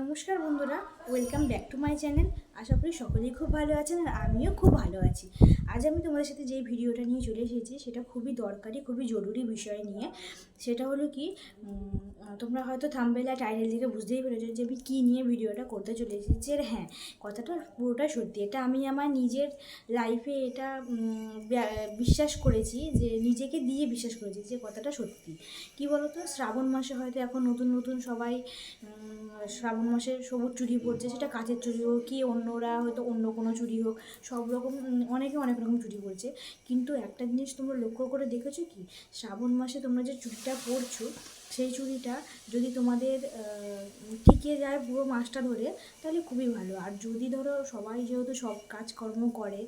নমস্কার বন্ধুরা welcome back to my channel আশা করি সকলেই খুব ভালো আছেন আর আমিও খুব ভালো আছি। আজ আমি তোমাদের সাথে যেই ভিডিওটা নিয়ে চলে এসেছি, সেটা খুবই দরকারি, খুবই জরুরি বিষয় নিয়ে। সেটা হলো কি তোমরা হয়তো থামবেলা টাইটেল থেকে বুঝতেই পেরেছ যে আমি কী নিয়ে ভিডিওটা করতে চলে এসেছি। আর হ্যাঁ কথাটা পুরোটা সত্যি। এটা আমি আমার নিজের লাইফে এটা বিশ্বাস করেছি যে, নিজেকে দিয়ে বিশ্বাস করেছি যে কথাটা সত্যি। কি বলতো? শ্রাবণ মাসে হয়তো এখন নতুন নতুন সবাই শ্রাবণ মাসে সবুজ চুরি পরছে সেটা কাঁচের চুরি হোক কি অন্যরা হয়তো অন্য কোনো চুরি হোক, সব রকম অনেকে অনেক রকম চুরি পরছে কিন্তু একটা জিনিস তোমরা লক্ষ্য করে দেখেছ কি? শ্রাবণ মাসে তোমরা যে চুরিটা পরছো সেই চুড়িটা যদি তোমাদের টিকে যায় পুরো মাসটা ধরে, তাহলে খুবই ভালো। আর যদি ধরো সবাই যেহেতু সব কাজকর্ম করে,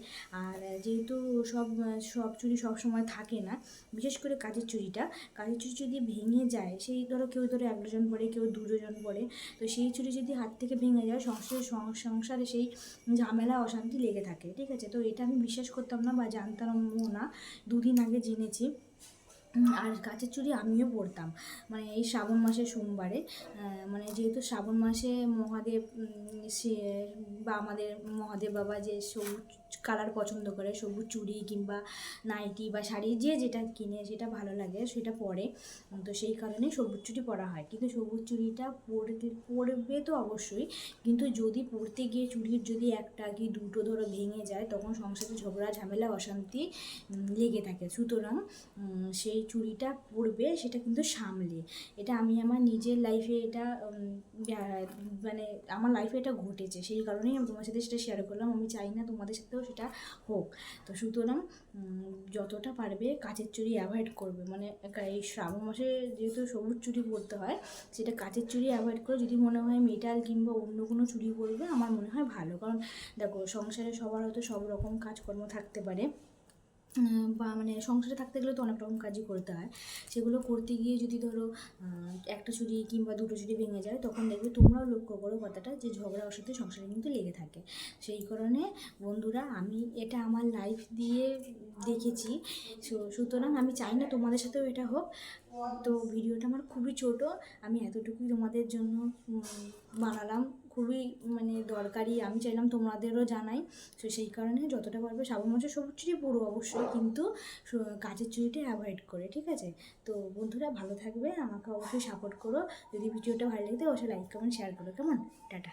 আর যেহেতু সব সব চুড়ি সব সময় থাকে না, বিশেষ করে কাজের চুড়িটা, কাজের চুড়ি যদি ভেঙে যায়, সেই ধরো কেউ ধরো এক ডজন পরে, কেউ দু ডজন পরে, তো সেই চুড়ি যদি হাত থেকে ভেঙে যায়, সংসারে সংসারে সেই ঝামেলা, অশান্তি লেগে থাকে, ঠিক আছে? তো এটা আমি বিশ্বাস করতাম না বা জানতামও না, দুদিন আগে জেনেছি। আর গাছের চুড়ি আমিও পরতাম মানে এই শ্রাবণ মাসে সোমবারে মানে যেহেতু শ্রাবণ মাসে মহাদেব সে, বা আমাদের মহাদেব বাবা যে সবুজ কালার পছন্দ করে, সবুজ চুড়ি কিংবা নাইটি বা শাড়ি, যে যেটা কিনে যেটা ভালো লাগে, সেটা পরে। তো সেই কারণে সবুজ চুড়ি পরা হয়। কিন্তু সবুজ চুড়িটা পরতে পরবে তো অবশ্যই। কিন্তু যদি পরতে গিয়ে চুড়ির যদি একটা কি দুটো ধরো ভেঙে যায়, তখন সংসারে ঝগড়া, ঝামেলা, অশান্তি লেগে থাকে। সুতরাং সেই চুড়িটা পরবে সেটা কিন্তু সামলে। এটা আমি আমার নিজের লাইফে এটা মানে আমার লাইফে এটা ঘটেছে। সেই কারণেই আমি তোমার সাথে সেটা শেয়ার করলাম। আমি চাই না তোমাদের সাথেও সেটা হোক। তো সুতরাং যতটা পারবে কাচের চুড়ি অ্যাভয়েড করবে। মানে এই শ্রাবণ মাসে যেহেতু সবুজ চুড়ি পরতে হয়, সেটা কাচের চুড়ি অ্যাভয়েড করে যদি মনে হয় মেটাল কিংবা অন্য কোনো চুড়ি পরবে আমার মনে হয় ভালো। কারণ, দেখো, সংসারে সবার হয়তো সব রকম কাজকর্ম থাকতে পারে। বা মানে সংসারে থাকতে গেলে তো অনেক রকম কাজই করতে হয়। সেগুলো করতে গিয়ে যদি ধরো একটা চুড়ি কিংবা দুটো চুড়ি ভেঙে যায়, তখন দেখবে তোমরাও লক্ষ্য করো কথাটা যে ঝগড়া অসাথে সংসারে কিন্তু লেগে থাকে। সেই কারণে বন্ধুরা, আমি এটা আমার লাইফ দিয়ে দেখেছি। সুতরাং আমি চাই না তোমাদের সাথেও এটা হোক। তো ভিডিওটা আমার খুবই ছোট, আমি এতটুকুই তোমাদের জন্য বানালাম। খুবই মানে দরকারি আমি চাইলাম তোমাদেরও জানাই। তো সেই কারণে যতটা পারবে শ্রাবণ মাছের সবুজ চুরি পুরো অবশ্যই কিন্তু কাঁচের চুরিটা অ্যাভয়েড করে, ঠিক আছে? তো বন্ধুরা ভালো থাকবে, আমাকে অবশ্যই সাপোর্ট করো। যদি ভিডিওটা ভালো লাগে অবশ্যই লাইক কমেন্ট শেয়ার করো। কেমন? টাটা।